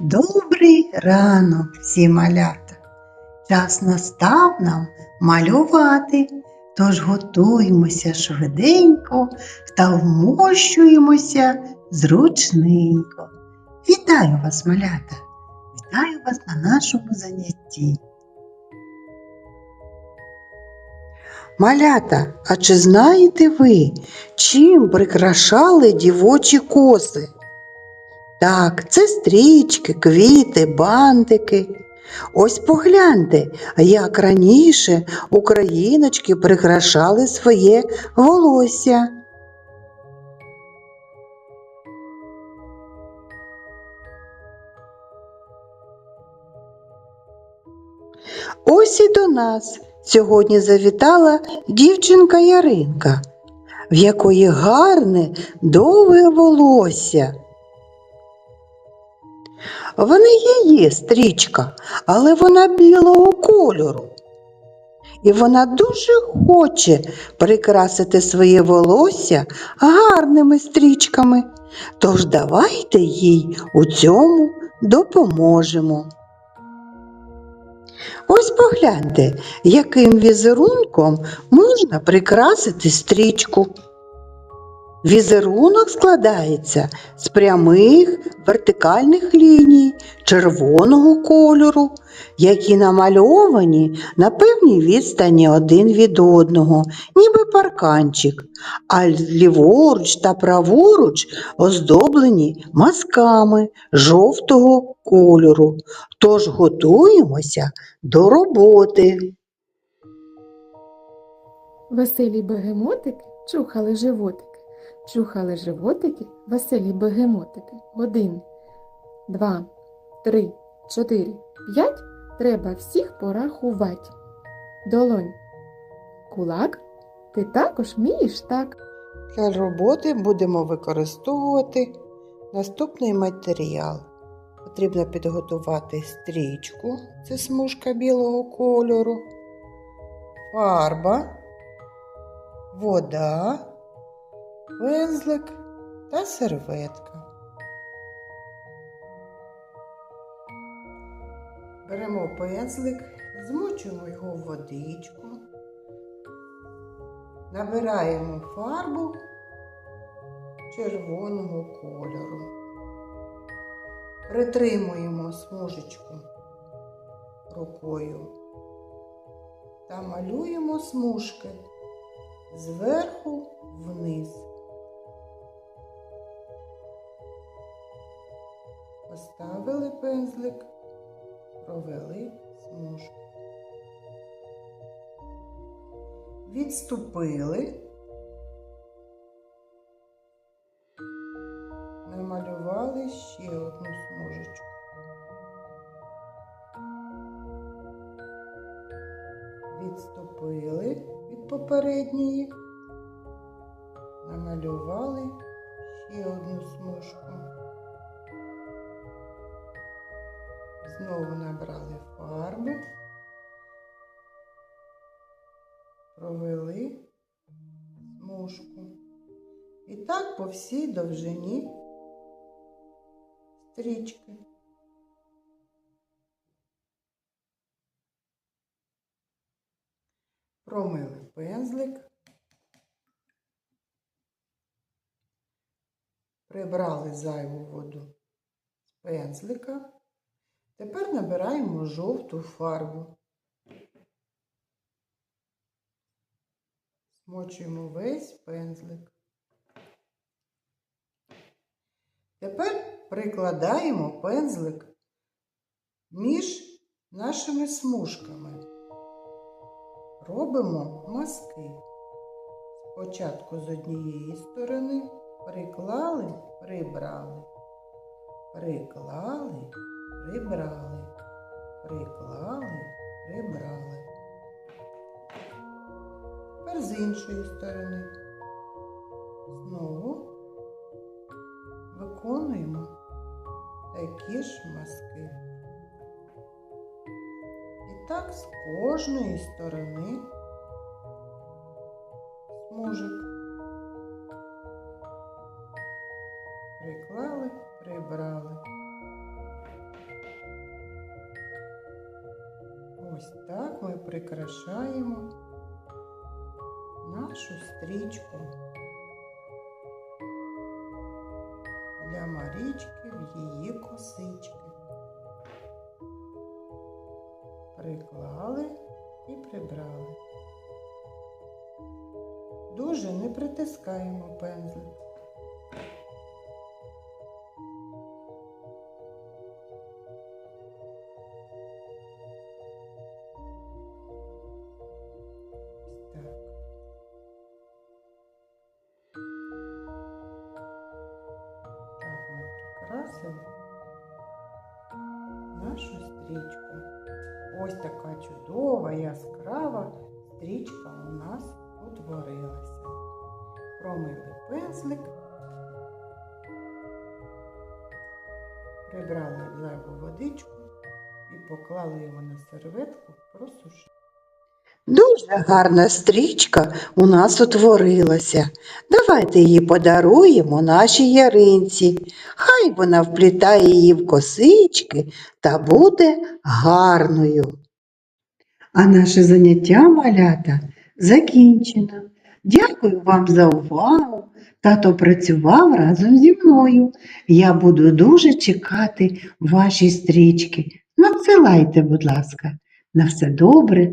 Добрий ранок, всі малята. Час настав нам малювати, тож готуємося швиденько та вмощуємося зручненько. Вітаю вас, малята! Вітаю вас на нашому занятті. Малята, а чи знаєте ви, чим прикрашали дівочі коси? Так, це стрічки, квіти, бантики. Ось погляньте, як раніше україночки прикрашали своє волосся. Ось і до нас сьогодні завітала дівчинка Яринка, в якої гарне довге волосся. В неї є стрічка, але вона білого кольору. І вона дуже хоче прикрасити своє волосся гарними стрічками. Тож давайте їй у цьому допоможемо. Ось погляньте, яким візерунком можна прикрасити стрічку. Візерунок складається з прямих вертикальних ліній червоного кольору, які намальовані на певній відстані один від одного, ніби парканчик, а ліворуч та праворуч оздоблені мазками жовтого кольору. Тож готуємося до роботи. Веселі бегемотики чухали животики. Чухали животики, веселі бегемотики. Один, два, три, чотири, п'ять. Треба всіх порахувати. Долонь. Кулак. Ти також вмієш так. Для роботи будемо використовувати наступний матеріал. Потрібно підготувати стрічку, це смужка білого кольору, фарба, вода, пензлик та серветка. Беремо пензлик, змочуємо його в водичку, набираємо фарбу червоного кольору. Притримуємо смужечку рукою та малюємо смужки зверху вниз. Поставили пензлик, провели смужку. Відступили. намалювали ще одну смужечку. Відступили від попередньої, намалювали ще одну смужку. Знову набрали фарбу, провели смужку. І так по всій довжині стрічки. Промили пензлик, прибрали зайву воду з пензлика. Тепер набираємо жовту фарбу. Смочуємо весь пензлик. Тепер прикладаємо пензлик між нашими смужками. Робимо мазки. Спочатку з однієї сторони приклали, прибрали, приклали, прибрали, приклали, прибрали. Тепер з іншої сторони. Знову виконуємо такі ж мазки. І так з кожної сторони смужок. Приклали, прибрали. Ось так ми прикрашаємо нашу стрічку для Марічки в її косички. Приклали і прибрали. Дуже не притискаємо пензлик. Стрічку. Ось така чудова, яскрава стрічка у нас утворилася. Промили пензлик, прибрали зайву водичку і поклали його на серветку просушити. Дуже гарна стрічка у нас утворилася. Давайте її подаруємо нашій яринці. Хай вона вплітає її в косички та буде гарною. А наше заняття малята закінчено. Дякую вам за увагу. Тато працював разом зі мною. Я буду дуже чекати ваші стрічки. Надсилайте, будь ласка. На все добре,